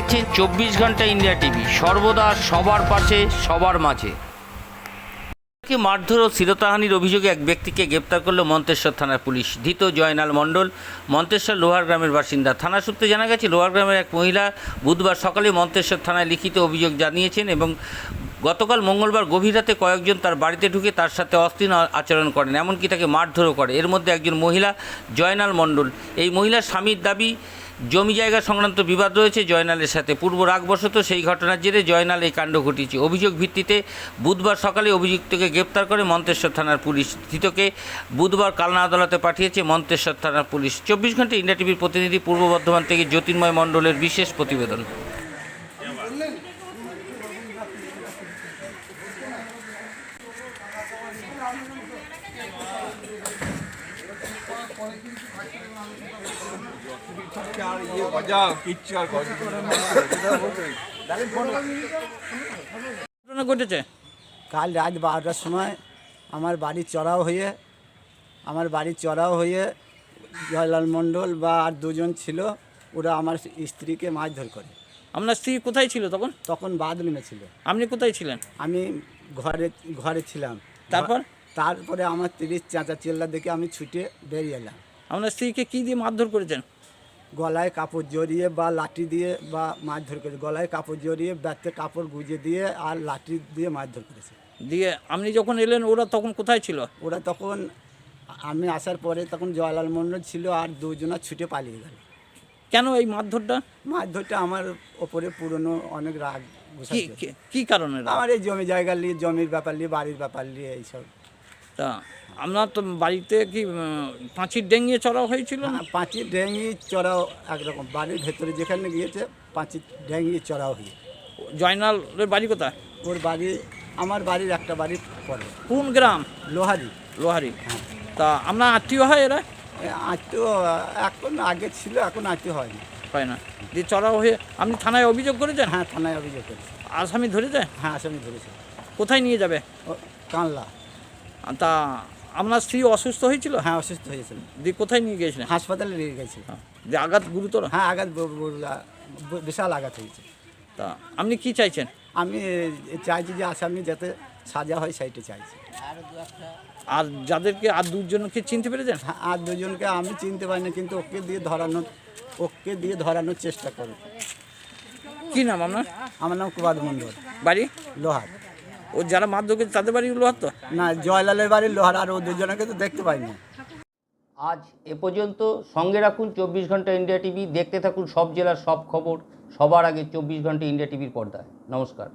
দেখছেন চব্বিশ ঘণ্টা ইন্ডিয়া টিভি। সর্বদা সবার পাশে, সবার মাঝে। মারধর ও শিরতাহানির অভিযোগে এক ব্যক্তিকে গ্রেপ্তার করল মন্তেশ্বর থানার পুলিশ। ধৃত জয়নাল মণ্ডল, মন্তেশ্বর লোহার গ্রামের বাসিন্দা। থানা সূত্রে জানা গেছে, লোহার গ্রামের এক মহিলা বুধবার সকালে মন্তেশ্বর থানায় লিখিত অভিযোগ জানিয়েছেন এবং গতকাল মঙ্গলবার গভীর রাতে কয়েকজন তার বাড়িতে ঢুকে তার সাথে অস্থির আচরণ করেন, এমনকি তাকে মারধরও করে। এর মধ্যে একজন মহিলা জয়নাল মণ্ডল। এই মহিলার স্বামীর দাবি জমি জায়গা সংক্রান্ত বিবাদ রয়েছে, জয়নালের সাথে পূর্ব রাগবশত সেই ঘটনার জেরে জয়নাল এই কাণ্ড ঘটিয়েছে। অভিযোগ ভিত্তিতে বুধবার সকালে অভিযুক্তকে গ্রেপ্তার করে মন্তেশ্বর থানার পুলিশ ধৃতকে বুধবার কালনা আদালতে পাঠিয়েছে মন্তেশ্বর থানার পুলিশ। চব্বিশ ঘণ্টা ইন্ডিয়া টিভির প্রতিনিধি পূর্ব বর্ধমান থেকে জ্যোতির্ময় মণ্ডলের বিশেষ প্রতিবেদন। আর ইয়ে বাজা কিচ্ছু ঘটনা ঘটেছে? কাল রাত বারোটার সময় আমার বাড়ি চড়াও হয়ে আমার বাড়ি চড়াও হয়ে জয়লাল মণ্ডল বা আর দুজন ছিল ওরা আমার স্ত্রীকে মাছ মারধর করে। আপনার স্ত্রী কোথায় ছিল তখন? তখন বাথরুমে ছিল। আপনি কোথায় ছিলেন? আমি ঘরে ঘরে ছিলাম। তারপর? তারপরে আমার তিরিশ চাঁচা চেল্লা দেখে আমি ছুটে বেরিয়ে এলাম। আপনার স্ত্রীকে কী দিয়ে মারধর করেছেন? গলায় কাপড় জড়িয়ে বা লাঠি দিয়ে বা মাছ মারধর করেছে। গলায় কাপড় জড়িয়ে ব্যাতে কাপড় গুজে দিয়ে আর লাঠি দিয়ে মাছ মারধর করেছে। দিয়ে আপনি যখন এলেন ওরা তখন কোথায় ছিল? ওরা তখন আমি আসার পরে তখন জয়লাল মণ্ডল ছিল আর দুজনা ছুটে পালিয়ে গেল। কেন এই মারধরটা? মারধরটা আমার ওপরে পুরনো অনেক রাগ কি কারণে? আমার এই জমি জায়গা নিয়ে জমির ব্যাপার নিয়ে বাড়ির ব্যাপার নিয়ে এইসব। তা আপনার তো বাড়িতে কি পাঁচির ডেঙ্গিয়ে চড়াও হয়েছিল? না হ্যাঁ, পাঁচি ডেঙ্গি চড়াও একরকম। বাড়ির ভেতরে যেখানে গিয়েছে পাঁচির ডেঙ্গি চড়াও হয়ে জয়নালের বাড়ি কোথায়? ওর বাড়ি আমার বাড়ির একটা বাড়ি পরে। কোন গ্রাম? লোহারি। লোহারি। হ্যাঁ। তা আপনার আত্মীয় হয় এরা? আত্মীয় এখন আগে ছিল এখন আত্মীয় হয়নি হয় না। দিয়ে চড়াও হয়ে আপনি থানায় অভিযোগ করেছেন? হ্যাঁ থানায় অভিযোগ করেছে। আসামি ধরেছে? হ্যাঁ আসামি ধরেছে। কোথায় নিয়ে যাবে? ও কানলা। তা আপনার স্ত্রী অসুস্থ হয়েছিল? হ্যাঁ অসুস্থ হয়েছিল। দিয়ে কোথায় নিয়ে গিয়েছিলেন? হাসপাতালে নিয়ে গেছে যে আঘাত গুরুতর? হ্যাঁ আঘাত বিশাল আঘাত হয়েছে। তা আপনি কি চাইছেন? আমি চাইছি যে আসামি যাতে সাজা হয় সেইটা চাইছি। আর যাদেরকে আর দুজনকে চিনতে পেরেছেন? হ্যাঁ, আর দুজনকে আমি চিনতে পারি না কিন্তু ওকে দিয়ে ধরানোর ওকে দিয়ে ধরানোর চেষ্টা করো কি নাম আপনার? আমার নাম কুবাদ মণ্ডল। বাড়ি? লোহার। ও যারা মাধ্যমিক তাদের বাড়ি লোহার তো? না জয়লালের বাড়ির লোহার আর ও দুজনকে তো দেখতে পাইনি আজ এ পর্যন্ত সঙ্গে রাখুন চব্বিশ ঘণ্টা ইন্ডিয়া টিভি দেখতে থাকুন সব জেলার সব খবর সবার আগে চব্বিশ ঘণ্টা ইন্ডিয়া টিভির পর্দায়। নমস্কার।